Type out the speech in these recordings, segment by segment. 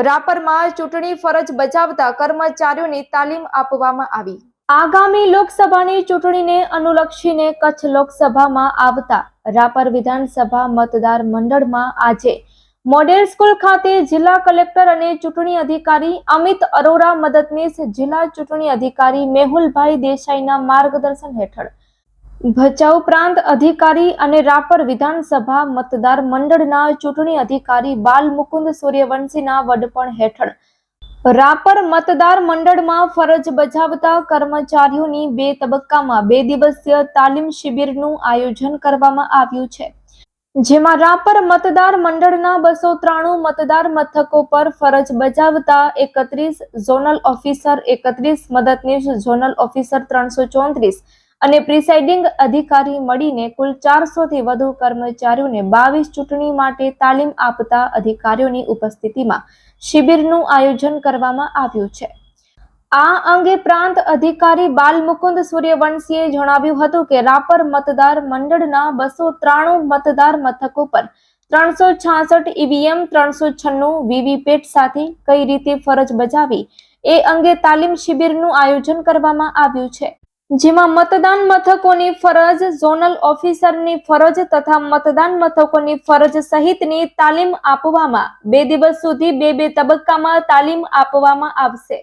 રાપરમાં ચૂંટણી ફરજ બજાવતા કર્મચારીઓને તાલીમ આપવામાં આવી. આગામી લોકસભાની ચૂંટણીને અનુલક્ષીને કચ્છ લોકસભામાં આવતા રાપર વિધાનસભા મતદાર મંડળમાં આજે મોડેલ સ્કૂલ ખાતે જિલ્લા કલેક્ટર અને ચૂંટણી અધિકારી અમિત અરોરા મદદનીશ જિલ્લા ચૂંટણી અધિકારી મેહુલભાઈ દેસાઈના માર્ગદર્શન હેઠળ ભચાઉ પ્રાંત અધિકારી અને રાપર વિધાનસભા મતદાર મંડળના ચૂંટણી અધિકારી બાલ મુકુંદ સૂર્યવંશીના વડપણ હેઠળ. રાપર મતદાર મંડળમાં ફરજ બજાવતા કર્મચારીઓની બે તબક્કામાં બે દિવસીય તાલીમ શિબિરનું આયોજન કરવામાં આવ્યું છે. જેમાં રાપર મતદાર મંડળના બસો ત્રાણું મતદાર મથકો પર ફરજ બજાવતા એકત્રીસ ઝોનલ ઓફિસર, એકત્રીસ મદદનીશ ઝોનલ ઓફિસર, ત્રણસો ચોત્રીસ અને પ્રિસાઇડિંગ અધિકારી મળીને કુલ ચારસોથી વધુ કર્મચારીઓને બાવીસ ચૂંટણી માટે તાલીમ આપતા અધિકારીઓની ઉપસ્થિતિમાં શિબિરનું આયોજન કરવામાં આવ્યું છે. આ અંગે પ્રાંત અધિકારી બાલમુકુંદ સૂર્યવંશીએ જણાવ્યું હતું કે રાપર મતદાર મંડળના બસો ત્રાણું મતદાર મથકો પર ત્રણસો છાસઠ ઈવીએમ, ત્રણસો છન્નું વીવીપેટ સાથે કઈ રીતે ફરજ બજાવી એ અંગે તાલીમ શિબિરનું આયોજન કરવામાં આવ્યું છે. જેમાં મતદાન મથકોની ફરજ, ઝોનલ ઓફિસરની ફરજ તથા મતદાન મથકોની ફરજ સહિતની તાલીમ આપવામાં બે દિવસ સુધી બે બે તબક્કામાં તાલીમ આપવામાં આવશે.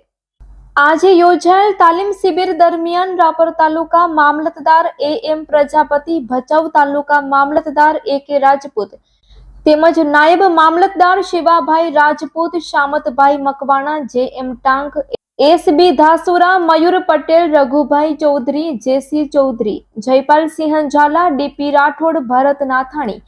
આજે યોજાયેલ તાલીમ શિબિર દરમિયાન રાપર તાલુકા મામલતદાર એ એમ પ્રજાપતિ, ભચાઉ તાલુકા મામલતદાર એ કે રાજપૂત તેમજ નાયબ મામલતદાર Shivabhai Rajput, Shamatbhai Makwana J M Tank S B Dhasura, Mayur Patel, Raghubhai Chaudhary, J C Chaudhary Jaypalsinh Zala, D P Rathod, Bharat Nathani,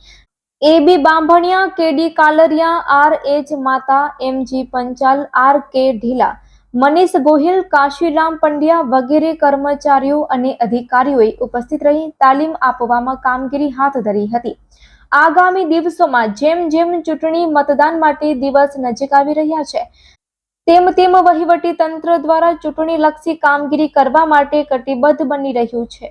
A B Bambhaniya, K D Kalariya, R H Mata, M G Panchal, R K Dhila, Manish Gohil, Kashiram Pandya વગેરે કર્મચારીઓ અને અધિકારીઓએ ઉપસ્થિત રહી તાલીમ આપવામાં કામગીરી હાથ ધરી હતી. આગામી દિવસોમાં જેમ જેમ ચૂંટણી મતદાન માટે દિવસ નજીક આવી રહ્યા છે તેમ તેમ વહીવટી તંત્ર દ્વારા ચૂંટણી લક્ષી કામગીરી કરવા માટે કટિબદ્ધ બની રહ્યું છે.